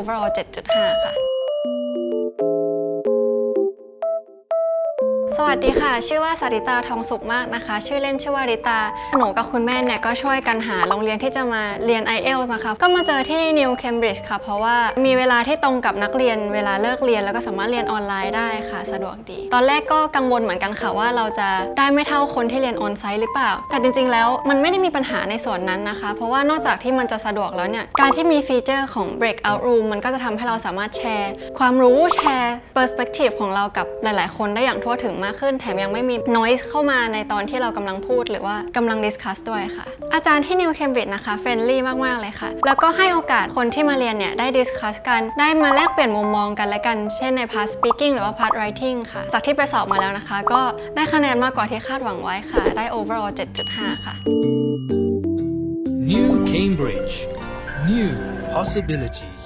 overall 7.5 ค่ะ สวัสดีค่ะ ชื่อว่าสาริตาทองสุขมากนะคะ ชื่อเล่นชื่อว่าริตา หนูกับคุณแม่เนี่ยก็ช่วยกันหาโรงเรียนที่จะมาเรียน IELTS นะคะ ก็มาเจอที่ New Cambridge ค่ะ เพราะว่ามีเวลาที่ตรงกับนักเรียน เวลาเลิกเรียนแล้วก็สามารถเรียนออนไลน์ได้ค่ะ สะดวกดี ตอนแรกก็กังวลเหมือนกันค่ะว่าเราจะได้ไม่เท่าคนที่เรียนออนไซต์หรือเปล่า แต่จริงๆแล้วมันไม่ได้มีปัญหาในส่วนนั้นนะคะ เพราะว่านอกจากที่มันจะสะดวกแล้วเนี่ย การที่มีฟีเจอร์ของ breakout room มันก็จะทำให้เราสามารถแชร์ ความรู้แชร์ perspective ของเรากับหลาย ๆ คนได้อย่างทั่วถึงมากขึ้น แถมยังไม่มี noise เข้ามาในตอนที่เรากำลังพูดหรือว่ากำลัง discuss ด้วยค่ะ อาจารย์ที่ New Cambridge นะคะ friendly มาก ๆ เลยค่ะ แล้วก็ให้โอกาสคนที่มาเรียนเนี่ย ได้ discuss กัน ได้มาแลกเปลี่ยนมุมมองกันและกัน เช่นใน part speaking หรือว่า part writing ค่ะ จากที่ไปสอบมาแล้วนะคะ ก็ได้คะแนนมากกว่าที่คาดหวังไว้ค่ะ ได้ overall 7.5 ค่ะ New Cambridge. New possibilities.